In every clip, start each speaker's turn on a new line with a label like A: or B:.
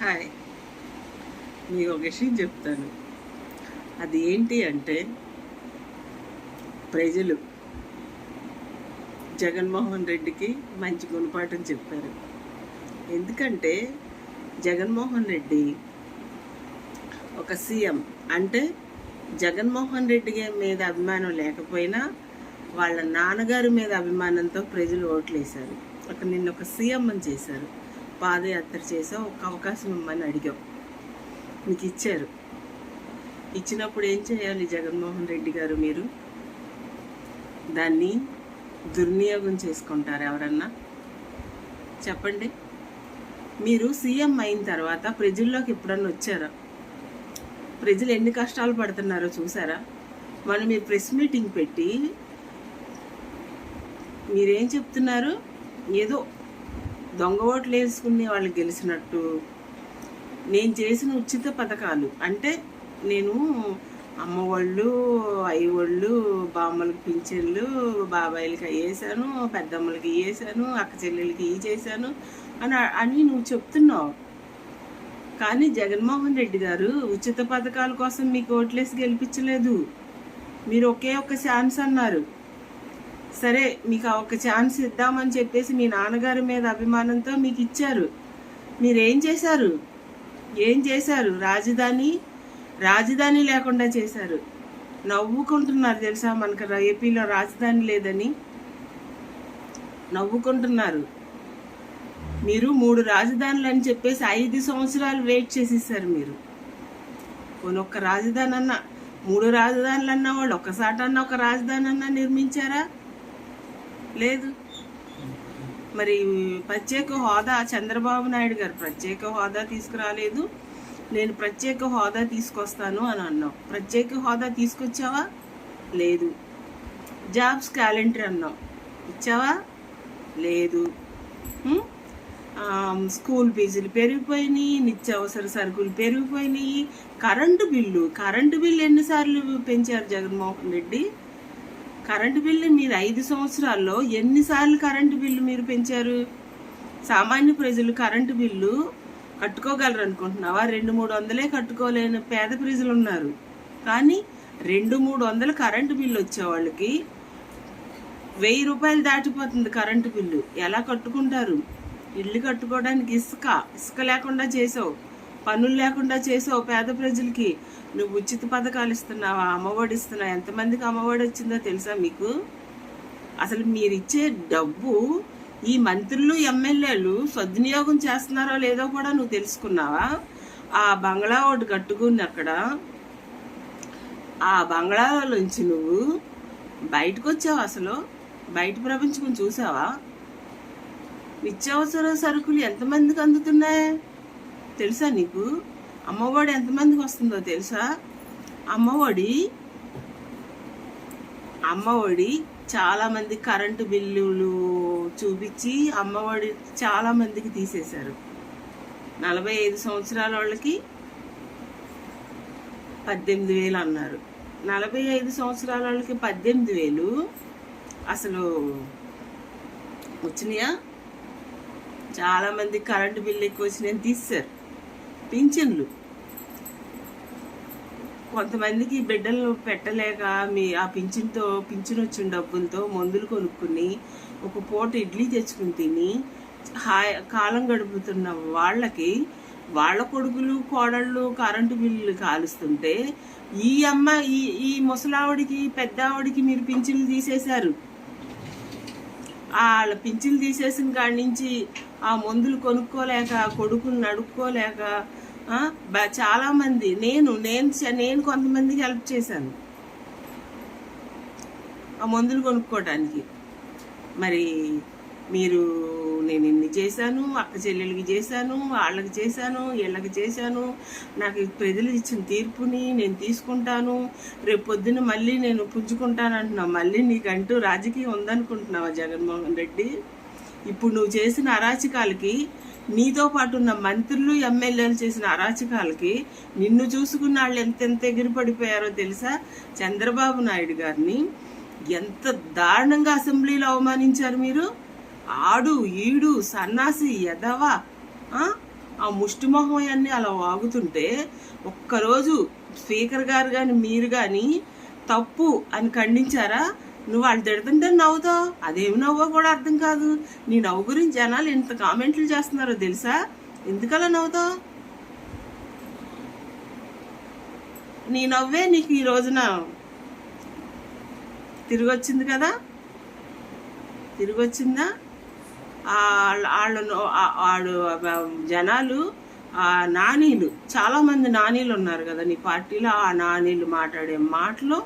A: Hi. మీకు ఒక విషయం చెప్తాను. అది ఏంటి అంటే ప్రజలు జగన్మోహన్ రెడ్డికి మంచి గుణపాఠం చెప్పారు. ఎందుకంటే జగన్మోహన్ రెడ్డి ఒక సీఎం. అంటే జగన్మోహన్ రెడ్డి మీద అభిమానం లేకపోయినా వాళ్ళ నాన్నగారి మీద అభిమానంతో ప్రజలు ఓట్లేశారు. ఒక నిన్న ఒక సీఎం అని చేశారు. పాదయాత్ర చేసాం ఒక అవకాశం ఇమ్మని అడిగాం మీకు ఇచ్చారు. ఇచ్చినప్పుడు ఏం చేయాలి జగన్మోహన్ రెడ్డి గారు మీరు? దాన్ని దుర్వినియోగం చేసుకుంటారు ఎవరన్నా? చెప్పండి. మీరు సీఎం అయిన తర్వాత ప్రజల్లోకి ఎప్పుడన్నా వచ్చారా? ప్రజలు ఎన్ని కష్టాలు పడుతున్నారో చూసారా? మనం మీ ప్రెస్ మీటింగ్ పెట్టి మీరేం చెప్తున్నారు? ఏదో దొంగ ఓట్లు వేసుకునే వాళ్ళు గెలిచినట్టు నేను చేసిన ఉచిత పథకాలు. అంటే నేను అమ్మఒళ్ళు అయ్యవాళ్ళు బామ్మలకి పింఛన్లు బాబాయిలకి అవి వేసాను పెద్దమ్మలకి ఇవి వేసాను అక్క చెల్లెలకి ఇవి చేశాను అని అని నువ్వు చెప్తున్నావు. కానీ జగన్మోహన్ రెడ్డి గారు ఉచిత పథకాల కోసం మీకు ఓట్లేసి గెలిపించలేదు. మీరు ఒకే ఒక్క ఛాన్స్ అన్నారు. సరే మీకు ఆ ఒక్క ఛాన్స్ ఇద్దామని చెప్పేసి మీ నాన్నగారి మీద అభిమానంతో మీకు ఇచ్చారు. మీరేం చేశారు? ఏం చేశారు? రాజధాని రాజధాని లేకుండా చేశారు. నవ్వుకుంటున్నారు తెలుసా మనకు ఏపీలో రాజధాని లేదని? నవ్వుకుంటున్నారు. మీరు మూడు రాజధానులు అని చెప్పేసి ఐదు సంవత్సరాలు వెయిట్ చేసేసారు మీరు. పోనీ ఒక్క రాజధాని అన్న మూడు రాజధానులు అన్న వాళ్ళు ఒక్కసాటన్నా ఒక రాజధాని అన్నా నిర్మించారా? లేదు. మరి ప్రత్యేక హోదా చంద్రబాబు నాయుడు గారు ప్రత్యేక హోదా తీసుకురాలేదు. నేను ప్రత్యేక హోదా తీసుకొస్తాను అని అన్నావు. ప్రత్యేక హోదా తీసుకొచ్చావా? లేదు. జాబ్స్ క్యాలెండర్ అన్నావు. ఇచ్చావా? లేదు. స్కూల్ ఫీజులు పెరిగిపోయినాయి నిత్యావసర సరుకులు పెరిగిపోయినాయి. కరెంటు బిల్లు కరెంటు బిల్లు ఎన్నిసార్లు పెంచారు జగన్మోహన్ రెడ్డి? కరెంటు బిల్లు మీరు ఐదు సంవత్సరాల్లో ఎన్నిసార్లు కరెంటు బిల్లు మీరు పెంచారు? సామాన్య ప్రజలు కరెంటు బిల్లు కట్టుకోగలరు అనుకుంటున్నావా? రెండు మూడు వందలే కట్టుకోలేని పేద ప్రజలు ఉన్నారు. కానీ రెండు మూడు వందలు కరెంటు బిల్లు వచ్చే వాళ్ళకి వెయ్యి రూపాయలు దాటిపోతుంది కరెంటు బిల్లు. ఎలా కట్టుకుంటారు? ఇల్లు కట్టుకోవడానికి ఇసుక ఇసుక లేకుండా చేసావు. పనులు లేకుండా చేసావు పేద ప్రజలకి నువ్వు ఉచిత పథకాలు ఇస్తున్నావా అమ్మఒడి ఇస్తున్నావు ఎంతమందికి అమ్మఒడి వచ్చిందో తెలుసా మీకు? అసలు మీరిచ్చే డబ్బు ఈ మంత్రులు ఎమ్మెల్యేలు సద్వినియోగం చేస్తున్నారో లేదో కూడా నువ్వు తెలుసుకున్నావా? ఆ బంగ్లా ఒకటి కట్టుకుని అక్కడ ఆ బంగ్లాలోంచి నువ్వు బయటకు వచ్చావు అసలు? బయట ప్రపంచం చూసావా? నిత్యావసర సరుకులు ఎంతమందికి అందుతున్నాయి? తెలుసా నీకు? అమ్మఒడి ఎంతమందికి వస్తుందో తెలుసా? అమ్మఒడి అమ్మఒడి చాలామంది కరెంటు బిల్లులు చూపించి అమ్మఒడి చాలామందికి తీసేశారు. నలభై ఐదు సంవత్సరాల వాళ్ళకి పద్దెనిమిది వేలు అన్నారు. నలభై ఐదు సంవత్సరాల వాళ్ళకి పద్దెనిమిది వేలు అసలు వచ్చినాయా? చాలామంది కరెంటు బిల్లు ఎక్కువ వచ్చినాయని తీస్తారు పింఛన్లు. కొంతమందికి బిడ్డలు పెట్టలేక మీ ఆ పింఛన్తో పింఛన్ వచ్చిన డబ్బులతో మందులు కొనుక్కుని ఒక పూట ఇడ్లీ తెచ్చుకుని తిని హాయ్ కాలం గడుపుతున్న వాళ్ళకి వాళ్ళ కొడుకులు కోడళ్ళు కరెంటు బిల్లులు కాలుస్తుంటే ఈ అమ్మ ఈ ఈ ముసలావిడికి పెద్దావిడికి మీరు పింఛన్లు తీసేశారు. వాళ్ళ పింఛన్లు తీసేసిన కాడి నుంచి ఆ మందులు కొనుక్కోలేక కొడుకుని నడుక్కోలేక ఆ, చాలా మంది నేను నేను నేను కొంతమందికి హెల్ప్ చేశాను. ఆ మందులు కొనుక్కోవడానికి మరి మీరు నేను ఇన్ని చేశాను అక్క చెల్లెలకి చేశాను వాళ్ళకి చేశాను వీళ్ళకి చేశాను నాకు ప్రజలు ఇచ్చిన తీర్పుని నేను తీసుకుంటాను రేపు పొద్దున్న మళ్ళీ నేను పుంజుకుంటాను అంటున్నావు. మళ్ళీ నీకంటూ రాజకీయం ఉందనుకుంటున్నావా జగన్మోహన్ రెడ్డి? ఇప్పుడు నువ్వు చేసిన అరాచకాలకి నీతో పాటు ఉన్న మంత్రులు ఎమ్మెల్యేలు చేసిన అరాచకాలకి నిన్ను చూసుకున్న వాళ్ళు ఎంతెంత ఎగిరిపడిపోయారో తెలుసా? చంద్రబాబు నాయుడు గారిని ఎంత దారుణంగా అసెంబ్లీలో అవమానించారు మీరు? ఆడు ఈడు సన్నాసి ఎదవా ఆ? ముష్టిమొహం అన్నీ అలా వాగుతుంటే ఒక్కరోజు స్పీకర్ గారు కానీ మీరు కానీ తప్పు అని ఖండించారా? నువ్వు వాళ్ళు తిడుతుంటే నవ్వుతావు. అదేమి నవ్వో కూడా అర్థం కాదు. నీ నవ్వు గురించి జనాలు ఎంత కామెంట్లు చేస్తున్నారో తెలుసా? ఎందుకలా నవ్వుతావు? నీ నవ్వే నీకు ఈ రోజున తిరిగి వచ్చింది కదా? తిరిగి వచ్చిందా వాళ్ళు వాడు జనాలు ఆ నానీలు చాలా మంది నానీలు ఉన్నారు కదా నీ పార్టీలో ఆ నానీలు మాట్లాడే మాటలు.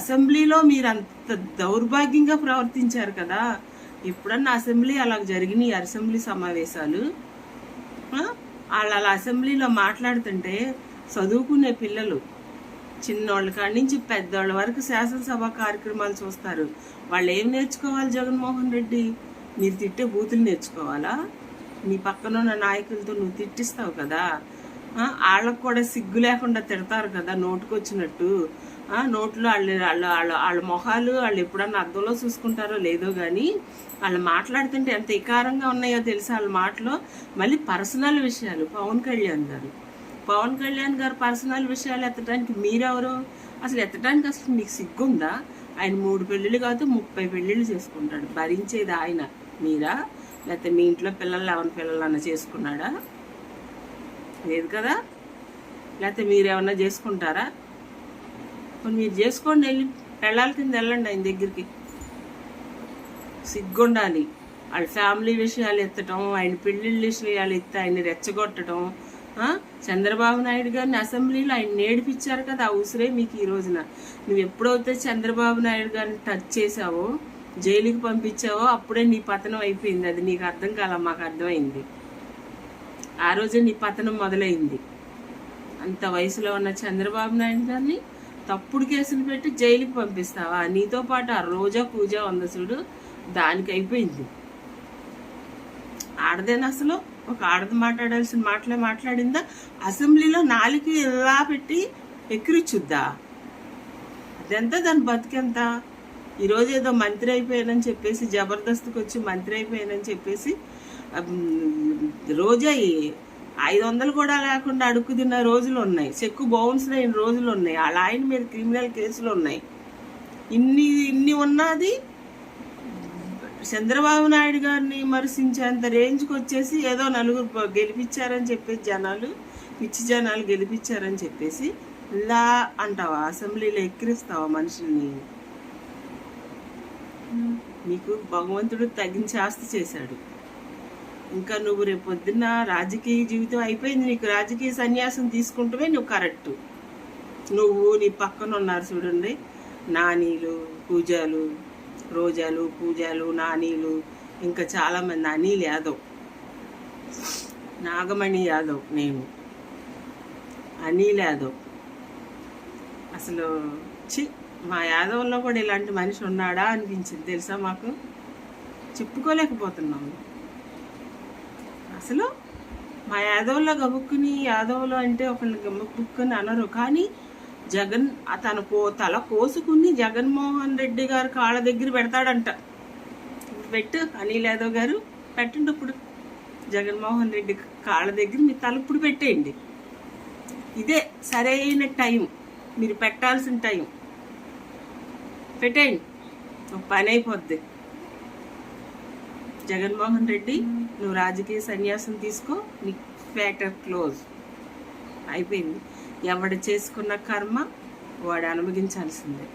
A: అసెంబ్లీలో మీరు అంత దౌర్భాగ్యంగా ప్రవర్తించారు కదా ఎప్పుడన్నా అసెంబ్లీ అలా జరిగినాయి అసెంబ్లీ సమావేశాలు? వాళ్ళు అలా అసెంబ్లీలో మాట్లాడుతుంటే చదువుకునే పిల్లలు చిన్నోళ్ళ కాడి నుంచి పెద్దోళ్ళ వరకు శాసనసభ కార్యక్రమాలు చూస్తారు. వాళ్ళు ఏం నేర్చుకోవాలి జగన్మోహన్ రెడ్డి? మీరు తిట్టే బూతులు నేర్చుకోవాలా? నీ పక్కన ఉన్న నాయకులతో నువ్వు తిట్టిస్తావు కదా? వాళ్ళకు కూడా సిగ్గు లేకుండా తిడతారు కదా నోటుకొచ్చినట్టు. నోట్లో వాళ్ళు వాళ్ళ వాళ్ళ వాళ్ళ మొహాలు వాళ్ళు ఎప్పుడన్నా అద్దంలో చూసుకుంటారో లేదో కానీ వాళ్ళు మాట్లాడుతుంటే ఎంత ఇకారంగా ఉన్నాయో తెలుసా వాళ్ళ మాటలో? మళ్ళీ పర్సనల్ విషయాలు. పవన్ కళ్యాణ్ గారు. పవన్ కళ్యాణ్ గారు పర్సనల్ విషయాలు ఎత్తడానికి మీరెవరు? అసలు ఎత్తడానికి అసలు మీకు సిగ్గుందా? ఆయన మూడు పెళ్ళిళ్ళు కాదు ముప్పై పెళ్ళిళ్ళు చేసుకుంటాడు. భరించేది ఆయన. మీరా? లేకపోతే మీ ఇంట్లో పిల్లలు ఎవరి అన్న చేసుకున్నాడా? లేదు కదా? లేకపోతే మీరు ఏమన్నా చేసుకుంటారా? కొన్ని మీరు చేసుకోండి వెళ్ళి పెళ్ళాల కింద వెళ్ళండి ఆయన దగ్గరికి. సిగ్గుండాలి. వాళ్ళ ఫ్యామిలీ విషయాలు ఎత్తటం ఆయన పెళ్ళిళ్ళ విషయాలు ఎత్తి ఆయన రెచ్చగొట్టడం చంద్రబాబు నాయుడు గారిని అసెంబ్లీలో ఆయన నేడిపించారు కదా ఆ ఉసిరే మీకు ఈ రోజున. నువ్వు ఎప్పుడైతే చంద్రబాబు నాయుడు గారిని టచ్ చేసావో జైలుకి పంపించావో అప్పుడే నీ పతనం అయిపోయింది. అది నీకు అర్థం కాల? మాకు అర్థమైంది. ఆ రోజే నీ పతనం మొదలైంది. అంత వయసులో ఉన్న చంద్రబాబు నాయుడు గారిని తప్పుడు కేసులు పెట్టి జైలుకి పంపిస్తావా? నీతో పాటు ఆ రోజా పూజ ఉంది చూడు దానికి అయిపోయింది. ఆడదేనా అసలు? ఒక ఆడది మాట్లాడాల్సిన మాటలే మాట్లాడిందా? అసెంబ్లీలో నాలుగు ఎలా పెట్టి ఎక్కిరిచ్చుద్దా? అదెంత? దాని బతికెంత? ఈరోజు ఏదో మంత్రి అయిపోయానని చెప్పేసి జబర్దస్త్కి వచ్చి మంత్రి అయిపోయానని చెప్పేసి రోజా ఐదు వందలు కూడా లేకుండా అడుక్కు తిన్న రోజులు ఉన్నాయి. చెక్కు బౌన్స్ అయిన రోజులు ఉన్నాయి. వాళ్ళ ఆయన మీద క్రిమినల్ కేసులు ఉన్నాయి. ఇన్ని ఇన్ని ఉన్నది చంద్రబాబు నాయుడు గారిని విమర్శించేంత రేంజ్కి వచ్చేసి ఏదో నలుగురు గెలిపించారని చెప్పేసి జనాలు పిచ్చి జనాలు గెలిపించారని చెప్పేసి ఇలా అంటావా? అసెంబ్లీలో ఎక్కిరిస్తావా మనుషుల్ని? నీకు భగవంతుడు తగిన శాస్తి చేశాడు. ఇంకా నువ్వు రేపు పొద్దున్న రాజకీయ జీవితం అయిపోయింది. నీకు రాజకీయ సన్యాసం తీసుకుంటమే నువ్వు కరెక్ట్. నువ్వు నీ పక్కన ఉన్నారు చూడండి. నానీలు పూజలు రోజాలు పూజలు నానీలు ఇంకా చాలామంది అనిల్ యాదవ్. నాగమణి యాదవ్ నేను. అనిల్ యాదవ్. అసలు చి మా యాదవ్లో కూడా ఇలాంటి మనిషి ఉన్నాడా అనిపించింది తెలుసా మాకు? చెప్పుకోలేకపోతున్నాము అసలు మా యాదవ్లో గబుక్కుని యాదవ్లో అంటే ఒకళ్ళు గబుక్కుని అనరు. కానీ జగన్ ఆ తన కో తల కోసుకుని జగన్మోహన్ రెడ్డి గారు కాళ్ళ దగ్గర పెడతాడంట. ఇప్పుడు పెట్టు అనిల్ యాదవ్ గారు పెట్టండి ఇప్పుడు. జగన్మోహన్ రెడ్డి కాళ్ళ దగ్గర మీ తల ఇప్పుడు పెట్టేయండి. ఇదే సరైన టైం. మీరు పెట్టాల్సిన టైం. పెట్టేయండి. పని అయిపోద్ది. జగన్మోహన్ రెడ్డి నువ్వు రాజకీయ సన్యాసం తీసుకో నీ ఫ్యాక్టర్ క్లోజ్. అయిపోయింది. ఎవడు చేసుకున్న కర్మ వాడు అనుభవించాల్సిందే.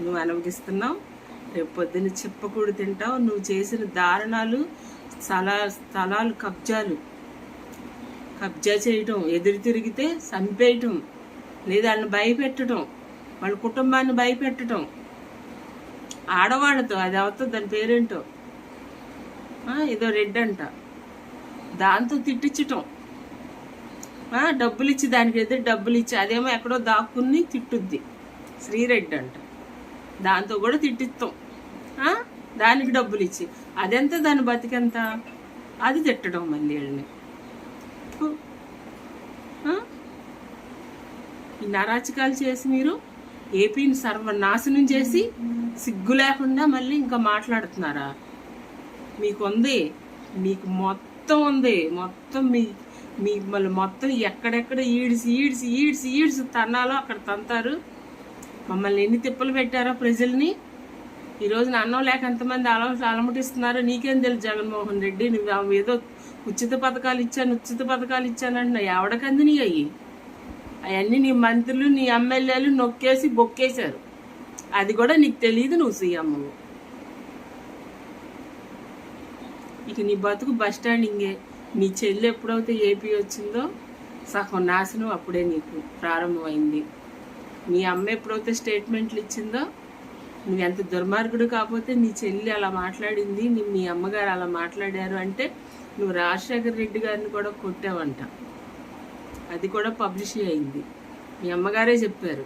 A: నువ్వు అనుభవిస్తున్నావు రేపు పొద్దున్న చెప్పకూడు తింటావు నువ్వు చేసిన దారుణాలు స్థలా స్థలాలు కబ్జాలు. కబ్జా చేయటం ఎదురు తిరిగితే చంపేయటం లేదా వాళ్ళని భయపెట్టడం వాళ్ళ కుటుంబాన్ని భయపెట్టడం ఆడవాళ్ళతో అది అవుతుంది దాని పేరేంటో? ఏదో రెడ్ అంట. దాంతో తిట్టించటం. డబ్బులు ఇచ్చి దానికి ఎదురు డబ్బులు ఇచ్చి అదేమో ఎక్కడో దాక్కుని తిట్టుద్ది. శ్రీరెడ్డి అంట. దాంతో కూడా తిట్టిస్తాం. దానికి డబ్బులు ఇచ్చి అదెంత? దాని బతికెంత? అది తిట్టడం మళ్ళీ వీళ్ళని. ఈ నరాచకాలు చేసి మీరు ఏపీని సర్వనాశనం చేసి సిగ్గు లేకుండా మళ్ళీ ఇంకా మాట్లాడుతున్నారా? మీకుంది. మీకు మొత్తం ఉంది. మొత్తం మీ మీ మొత్తం ఎక్కడెక్కడ ఈడ్చి ఈడ్చి ఈడ్చి ఈడ్చి తన్నాలో అక్కడ తంతారు. మమ్మల్ని ఎన్ని తిప్పలు పెట్టారో ప్రజల్ని. ఈరోజు అన్నం లేక ఎంతమంది అల అలమటిస్తున్నారో? నీకేం తెలుసు జగన్మోహన్ రెడ్డి? నువ్వు ఆమె ఏదో ఉచిత పథకాలు ఇచ్చాను ఉచిత పథకాలు ఇచ్చానంటున్నా ఎవడకంది నీ అయ్యి అవన్నీ నీ మంత్రులు నీ ఎమ్మెల్యేలు నొక్కేసి బొక్కేశారు. అది కూడా నీకు తెలియదు నువ్వు సీఎం ఇక నీ బతుకు బస్ స్టాండింగే. నీ చెల్లి ఎప్పుడైతే ఏపీ వచ్చిందో సగం నాశనం అప్పుడే నీకు ప్రారంభమైంది. మీ అమ్మ ఎప్పుడైతే స్టేట్మెంట్లు ఇచ్చిందో నువ్వు ఎంత దుర్మార్గుడు కాకపోతే నీ చెల్లి అలా మాట్లాడింది నీ మీ అమ్మగారు అలా మాట్లాడారు అంటే నువ్వు రాజశేఖర్ రెడ్డి గారిని కూడా కొట్టావంట. అది కూడా పబ్లిష్ అయింది. మీ అమ్మగారే చెప్పారు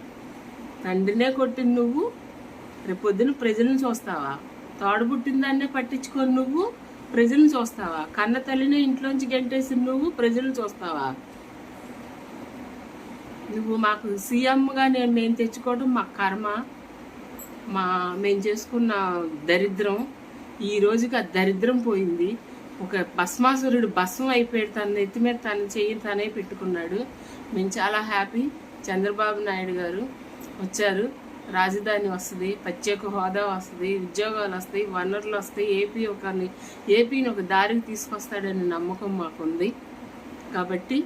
A: తండ్రినే కొట్టింది నువ్వు రేపొద్దున ప్రజలను చూస్తావా తోడబుట్టిన దాన్నే పట్టించుకొని నువ్వు ప్రజలను చూస్తావా? కన్న తల్లిని ఇంట్లోంచి గెంటేసి నువ్వు ప్రజలను చూస్తావా? నువ్వు మాకు సీఎంగా నేను మేము తెచ్చుకోవడం మా కర్మ. మా మేము చేసుకున్న దరిద్రం. ఈ రోజుకి ఆ దరిద్రం పోయింది. ఒక భస్మాసురుడు భస్మం అయిపోయాడు. తన నెత్తి మీద తన చెయ్యి తనే పెట్టుకున్నాడు. మేము చాలా హ్యాపీ. చంద్రబాబు నాయుడు గారు వచ్చారు. రాజధాని వస్తుంది ప్రత్యేక హోదా వస్తుంది ఉద్యోగాలు వస్తాయి వనరులు వస్తాయి ఏపీ ఒక ఏపీని ఒక దారికి తీసుకొస్తాడనే నమ్మకం మాకుంది. కాబట్టి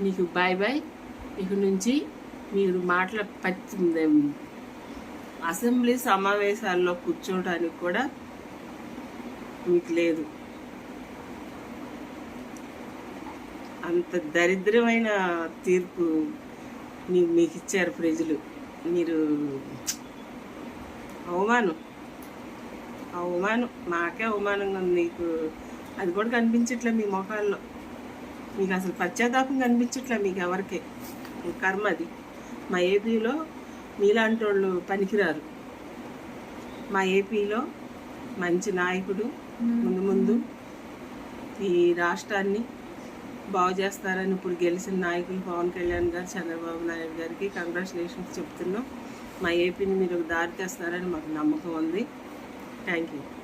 A: మీకు బాయ్ బాయ్ ఇక నుంచి మీరు మాట్లా అసెంబ్లీ సమావేశాల్లో కూర్చోవడానికి కూడా మీకు లేదు. అంత దరిద్రమైన తీర్పు మీకు ఇచ్చారు ప్రజలు. మీరు అవమానం. అవమానం మాకే అవమానంగా ఉంది. మీకు అది కూడా కనిపించట్లే మీ మొఖాల్లో మీకు అసలు పశ్చాత్తాపం కనిపించట్లే మీకు ఎవరికి? కర్మ అది. మా ఏపీలో మీలాంటి వాళ్ళు పనికిరారు. మా ఏపీలో మంచి నాయకుడు ముందు ముందు ఈ రాష్ట్రాన్ని బాగు చేస్తారని ఇప్పుడు గెలిచిన నాయకులు పవన్ కళ్యాణ్ గారు చంద్రబాబు నాయుడు గారికి కంగ్రాచులేషన్స్ చెప్తున్నాం. మా ఏపీని మీరు దారి తెస్తారని మాకు నమ్మకం ఉంది. Thank you